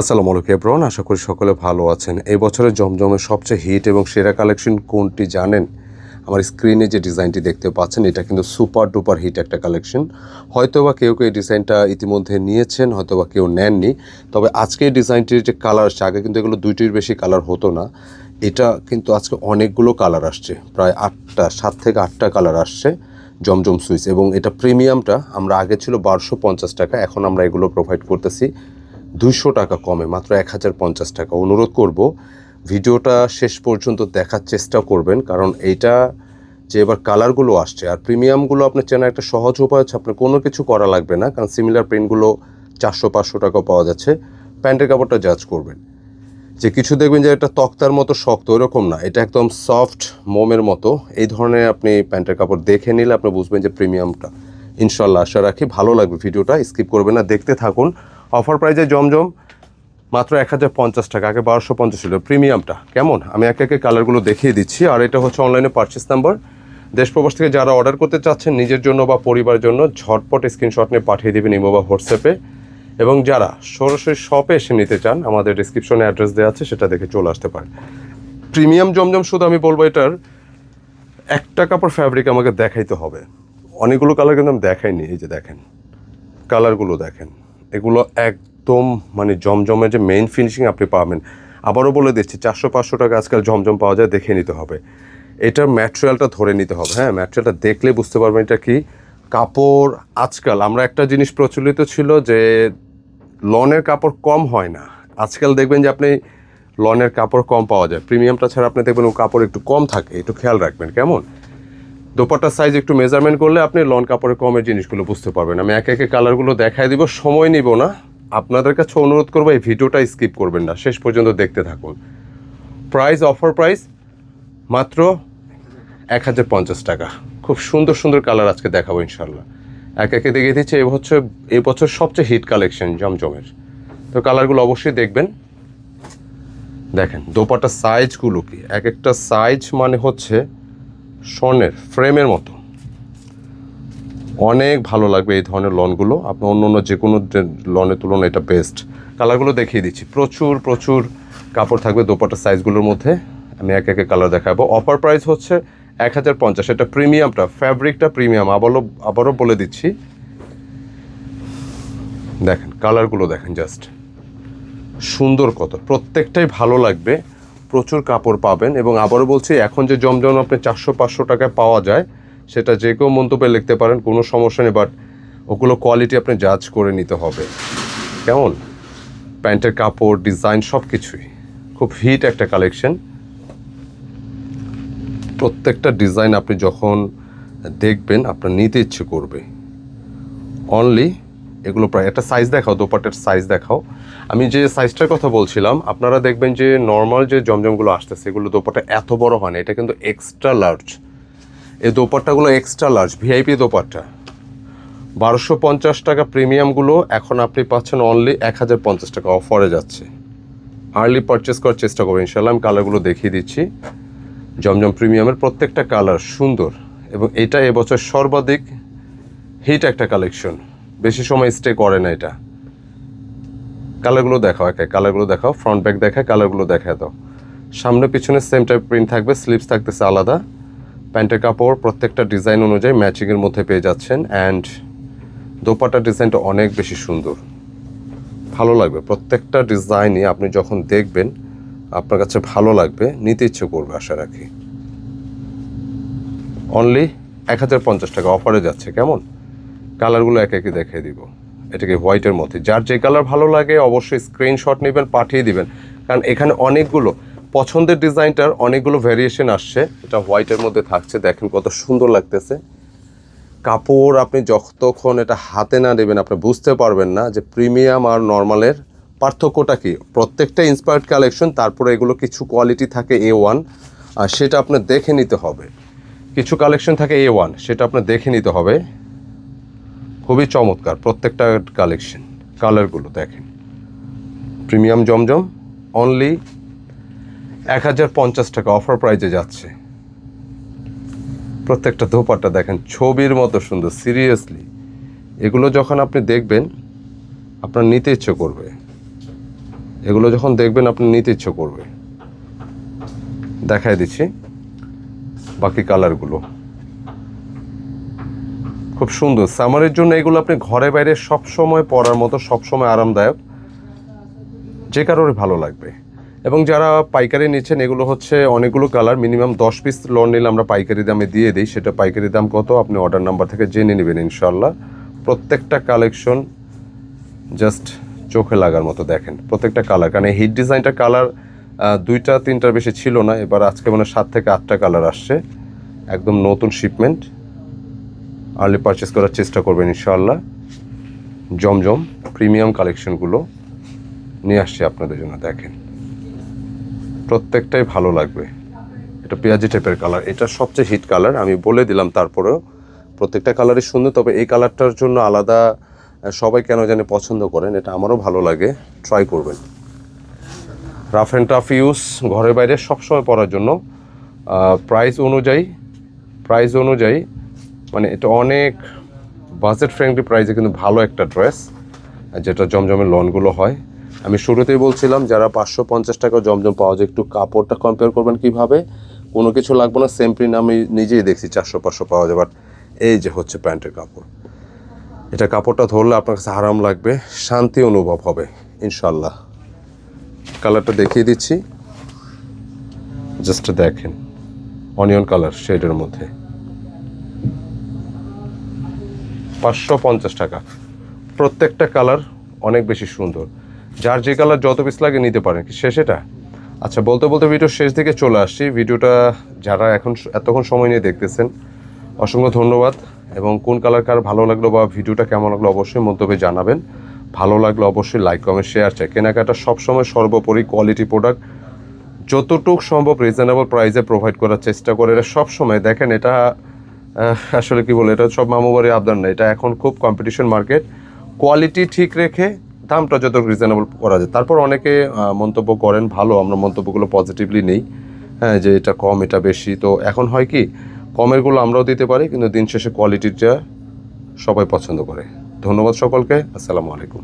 আসসালামু আলাইকুম এব্রন আশা করি সকলে ভালো আছেন। এই বছরের জমজমের সবচেয়ে হিট এবং সেরা কালেকশন কোনটি জানেন? আমার স্ক্রিনে যে ডিজাইনটি দেখতে পাচ্ছেন, এটা কিন্তু সুপার ডুপার হিট একটা কালেকশন হয়তো বা কেউ কেউ এই ডিজাইনটা ইতিমধ্যে নিয়েছেন হয়তো বা কেউ নেননি। তবে আজকে এই ডিজাইনটির যে কালার আসছে, আগে কিন্তু এগুলো দুইটির বেশি কালার হতো না। এটা কিন্তু আজকে অনেকগুলো কালার আসছে। প্রায় আটটা, সাত থেকে আটটা কালার আসছে জমজম সুইচ এবং এটা প্রিমিয়ামটা আমরা, আগে ছিল বারোশো পঞ্চাশ টাকা, এখন আমরা এগুলো প্রোভাইড করতেছি। দুইশো টাকা কমে, মাত্র এক হাজার পঞ্চাশ টাকা। অনুরোধ করব, ভিডিওটা শেষ পর্যন্ত দেখার চেষ্টা করবেন, কারণ এইটা যে এবার কালারগুলো আসছে, আর প্রিমিয়ামগুলো আপনার চেনার একটা সহজ উপায় হচ্ছে, আপনার কোনো কিছু করা লাগবে না, কারণ সিমিলার প্রিন্টগুলো চারশো, পাঁচশো টাকা পাওয়া যাচ্ছে। প্যান্টের কাপড়টা জাজ করবেন। যে কিছু দেখবেন যে এটা তক্তার মতো শক্ত ওরকম না, এটা একদম সফট মোমের মতো। এই ধরনের আপনি প্যান্টের কাপড় দেখে নিলে আপনি বুঝবেন যে প্রিমিয়ামটা ইনশাল্লাহ, আশা রাখি ভালো লাগবে ভিডিওটা স্কিপ করবেন না, দেখতে থাকুন। অফার প্রাইজে জমজম মাত্র এক হাজার পঞ্চাশ টাকা, আগে বারোশো পঞ্চাশ ছিল। প্রিমিয়ামটা কেমন? আমি একে একে কালারগুলো দেখিয়ে দিচ্ছি। আর এটা হচ্ছে অনলাইনে পারচেস নাম্বার দেশ প্রবাস থেকে যারা অর্ডার করতে চাচ্ছেন, নিজের জন্য বা পরিবারের জন্য ঝটপট স্ক্রিনশট নিয়ে পাঠিয়ে দেবেন ইমো বা হোয়াটসঅ্যাপে এবং যারা সরাসরি শপে এসে নিতে চান, আমাদের ডিসক্রিপশনে অ্যাড্রেস দেওয়া আছে, সেটা দেখে চলে আসতে পারেন। প্রিমিয়াম জমজম শুধু আমি বলব এটার একটা কাপড় ফ্যাব্রিক আমাকে দেখাইতে হবে। অনেকগুলো কালার কিন্তু আমি দেখাইনি, এই যে দেখেন। কালারগুলো দেখেন। এগুলো একদম মানে জমজমে যে মেইন ফিনিশিং আপনি পাবেন। আবারও বলে দিচ্ছি চারশো পাঁচশো টাকা আজকাল জমজম পাওয়া যায়, দেখে নিতে হবে। এটার ম্যাটেরিয়ালটা ধরে নিতে হবে। হ্যাঁ ম্যাটেরিয়ালটা দেখলে বুঝতে পারবেন এটা কি। কাপড় আজকাল, আমরা একটা জিনিস প্রচলিত ছিল যে লনের কাপড় কম হয় না। আজকাল দেখবেন যে আপনি লনের কাপড় কম পাওয়া যায়। প্রিমিয়ামটা ছাড়া আপনি দেখবেন ও কাপড় একটু কম থাকে, একটু খেয়াল রাখবেন, কেমন? দোপাট্টার সাইজ একটু মেজারমেন্ট করলে আপনি লন কাপড়ের কমের জিনিসগুলো বুঝতে পারবেন। আমি একে একে কালারগুলো দেখাই দিব, সময় নিব না। আপনাদের কাছে অনুরোধ করব, এই ভিডিওটা স্কিপ করবেন না। শেষ পর্যন্ত দেখতে থাকুন। প্রাইস অফার প্রাইস মাত্র এক হাজার পঞ্চাশ টাকা। খুব সুন্দর সুন্দর কালার আজকে দেখাবো ইনশাল্লাহ এক একে দেখিয়ে দিচ্ছি এই হচ্ছে এই বছর সবচেয়ে হিট কালেকশন জমজমের। তো কালারগুলো অবশ্যই দেখবেন। দেখেন দোপাটার সাইজগুলো কি? এক একটা সাইজ মানে হচ্ছে স্বর্ণের ফ্রেমের মতো। অনেক ভালো লাগবে এই ধরনের লনগুলো। আপনি অন্য অন্য যে কোনো লনের তুলনায় এটা বেস্ট কালারগুলো দেখিয়ে দিচ্ছি। প্রচুর প্রচুর কাপড় থাকবে দোপাটার সাইজগুলোর মধ্যে। আমি এক একে কালার দেখাবো। অফার প্রাইস হচ্ছে এক হাজার পঞ্চাশ। এটা প্রিমিয়ামটা ফ্যাব্রিকটা প্রিমিয়াম আবারও আবারও বলে দিচ্ছি। দেখেন কালারগুলো দেখেন জাস্ট সুন্দর কত। প্রত্যেকটাই ভালো লাগবে। প্রচুর কাপড় পাবেন এবং আবারও বলছি, এখন যে জমজম আপনি চারশো, পাঁচশো টাকায় পাওয়া যায়, সেটা যে কেউ মন্তব্যে লিখতে পারেন, কোনো সমস্যা নেই বাট ওগুলো কোয়ালিটি আপনি জাজ করে নিতে হবে। কেমন? প্যান্টের কাপড় ডিজাইন সব কিছুই। খুব হিট একটা কালেকশন প্রত্যেকটা ডিজাইন আপনি যখন দেখবেন, আপনার নিতে ইচ্ছে করবে। অনলি এগুলো প্রায়, একটা সাইজ দেখাও দোপাটের সাইজ দেখাও। আমি যে সাইজটার কথা বলছিলাম, আপনারা দেখবেন যে নর্মাল যে জমজমগুলো আসতেছে, এগুলো দোপাটা এত বড় হয় না, এটা কিন্তু এক্সট্রা লার্জ এই দোপাট্টাগুলো এক্সট্রা লার্জ ভিআইপি দোপাট্টা। বারোশো পঞ্চাশ টাকা প্রিমিয়ামগুলো এখন আপনি পাচ্ছেন অনলি এক হাজার পঞ্চাশ টাকা অফারে যাচ্ছে। আর্লি পারচেস করার চেষ্টা করবেন ইনশাল্লাহ আমি কালারগুলো দেখিয়ে দিচ্ছি। জমজম প্রিমিয়ামের প্রত্যেকটা কালার সুন্দর এবং এটা এবছর সর্বাধিক হিট একটা কালেকশন বেশি সময় স্টে করে না এটা। কালারগুলো দেখাও, একে কালারগুলো দেখাও ফ্রন্ট ব্যাক দেখায় কালারগুলো দেখা দাও। সামনে পিছনে সেম টাইপ প্রিন্ট থাকবে স্লিপস থাকতেছে আলাদা। প্যান্টের কাপড় প্রত্যেকটা ডিজাইন অনুযায়ী ম্যাচিংয়ের মধ্যে পেয়ে যাচ্ছেন অ্যান্ড দোপাটা ডিজাইনটা অনেক বেশি সুন্দর। ভালো লাগবে, প্রত্যেকটা ডিজাইনই আপনি যখন দেখবেন, আপনার কাছে ভালো লাগবে, নিতে ইচ্ছে করবে আশা রাখি। অনলি এক হাজার পঞ্চাশ টাকা অফারে যাচ্ছে, কেমন? কালারগুলো এক একে দেখিয়ে দিব। এটাকে হোয়াইটের মধ্যে। যার যে কালার ভালো লাগে, অবশ্যই স্ক্রিনশট নেবেন, পাঠিয়ে দিবেন। কারণ এখানে অনেকগুলো পছন্দের ডিজাইনটার অনেকগুলো ভ্যারিয়েশন আসছে। এটা হোয়াইটের মধ্যে থাকছে। দেখেন কত সুন্দর লাগতেছে। কাপড় আপনি যতক্ষণ এটা হাতে না নেবেন, আপনি বুঝতে পারবেন না যে প্রিমিয়াম আর নর্মালের পার্থক্যটা কি। প্রত্যেকটা ইন্সপায়ার্ড কালেকশন তারপরে এগুলো কিছু কোয়ালিটি থাকে এ ওয়ান আর সেটা আপনার দেখে নিতে হবে। কিছু কালেকশন থাকে এ ওয়ান সেটা আপনার দেখে নিতে হবে। খুবই চমৎকার, প্রত্যেকটা কালেকশন কালারগুলো দেখেন। প্রিমিয়াম জমজম অনলি এক হাজার পঞ্চাশ টাকা অফার প্রাইজে যাচ্ছে। প্রত্যেকটা ধোপাটা দেখেন, ছবির মতো সুন্দর সিরিয়াসলি এগুলো যখন আপনি দেখবেন, আপনার নিতে ইচ্ছে করবে। এগুলো যখন দেখবেন, আপনি নিতে ইচ্ছে করবে। দেখাই দিচ্ছি বাকি কালারগুলো খুব সুন্দর। সামারের জন্য এগুলো আপনি ঘরে বাইরে সব সময় পরার মতো, সব সময় আরামদায়ক। যে কারোর ভালো লাগবে। এবং যারা পাইকারি নিচ্ছেন, এগুলো হচ্ছে অনেকগুলো কালার, মিনিমাম দশ পিস লন নিলে আমরা পাইকারি দামে দিয়ে দিই। সেটা পাইকারি দাম কত? আপনি অর্ডার নাম্বার থেকে জেনে নেবেন ইনশাল্লাহ প্রত্যেকটা কালেকশন জাস্ট চোখে লাগার মতো দেখেন, প্রত্যেকটা কালার। কারণ এই হিট ডিজাইনটা কালার দুইটা, তিনটার বেশি ছিল না। এবার আজকে মানে সাত থেকে আটটা কালার আসছে। একদম নতুন শিপমেন্ট আর্লি পারচেস করার চেষ্টা করবেন ইনশাআল্লাহ। জমজম প্রিমিয়াম কালেকশনগুলো নিয়ে আসছি আপনাদের জন্য, দেখেন। প্রত্যেকটাই ভালো লাগবে। এটা পেঁয়াজি টাইপের কালার এটা সবচেয়ে হিট কালার আমি বলে দিলাম তারপরেও। প্রত্যেকটা কালারই সুন্দর, তবে এই কালারটার জন্য আলাদা সবাই কেন জানে পছন্দ করেন, এটা আমারও ভালো লাগে। ট্রাই করবেন। রাফ অ্যান্ড টাফ ইউজ ঘরে বাইরে সবসময় পরার জন্য। প্রাইস অনুযায়ী প্রাইস অনুযায়ী মানে এটা অনেক বাজেট ফ্রেন্ডলি প্রাইসে কিন্তু ভালো একটা ড্রেস যেটা জমজমের লনগুলো হয়। আমি শুরুতেই বলছিলাম, যারা পাঁচশো পঞ্চাশ টাকা জমজম পাওয়া যায়, একটু কাপড়টা কম্পেয়ার করবেন কীভাবে? কোনো কিছু লাগবে না সেম প্রিন্ট আমি নিজেই দেখছি, চারশো পাঁচশো পাওয়া যায়। বাট এই যে হচ্ছে প্যান্টের কাপড়। এটা কাপড়টা ধরলে আপনার কাছে আরাম লাগবে, শান্তি অনুভব হবে ইনশাল্লাহ কালারটা দেখিয়ে দিচ্ছি। জাস্ট দেখেন অনিয়ন কালার শেডের মধ্যে। পাঁচশো পঞ্চাশ টাকা। প্রত্যেকটা কালার অনেক বেশি সুন্দর। যার যে কালার যত পিস লাগে নিতে পারেন। কি শেষ এটা? আচ্ছা বলতে বলতে ভিডিও শেষ দিকে চলে আসছি। ভিডিওটা যারা এখন এতক্ষণ সময় নিয়ে দেখতেছেন, অসংখ্য ধন্যবাদ। এবং কোন কালার কার ভালো লাগল বা ভিডিওটা কেমন লাগল অবশ্যই মন্তব্যে জানাবেন। ভালো লাগল অবশ্যই লাইক কমেন্ট শেয়ার চাই কেনাকাটা সবসময় সর্বোপরি কোয়ালিটি প্রোডাক্ট যতটুক সম্ভব রিজনেবল প্রাইসে প্রোভাইড করার চেষ্টা করে। এটা সবসময় দেখেন এটা আসলে কি বলে, এটা সব মামুবাড়ি আবদার না এটা এখন খুব কম্পিটিশন মার্কেট কোয়ালিটি ঠিক রেখে দামটা যত রিজনেবল করা যায়। তারপর অনেকে মন্তব্য করেন, ভালো, আমরা মন্তব্যগুলো পজিটিভলি নেই। হ্যাঁ যে এটা কম, এটা বেশি। তো এখন হয় কি কমেরগুলো আমরাও দিতে পারি, কিন্তু দিন শেষে কোয়ালিটিটা সবাই পছন্দ করে। ধন্যবাদ সকলকে। আসসালামু আলাইকুম।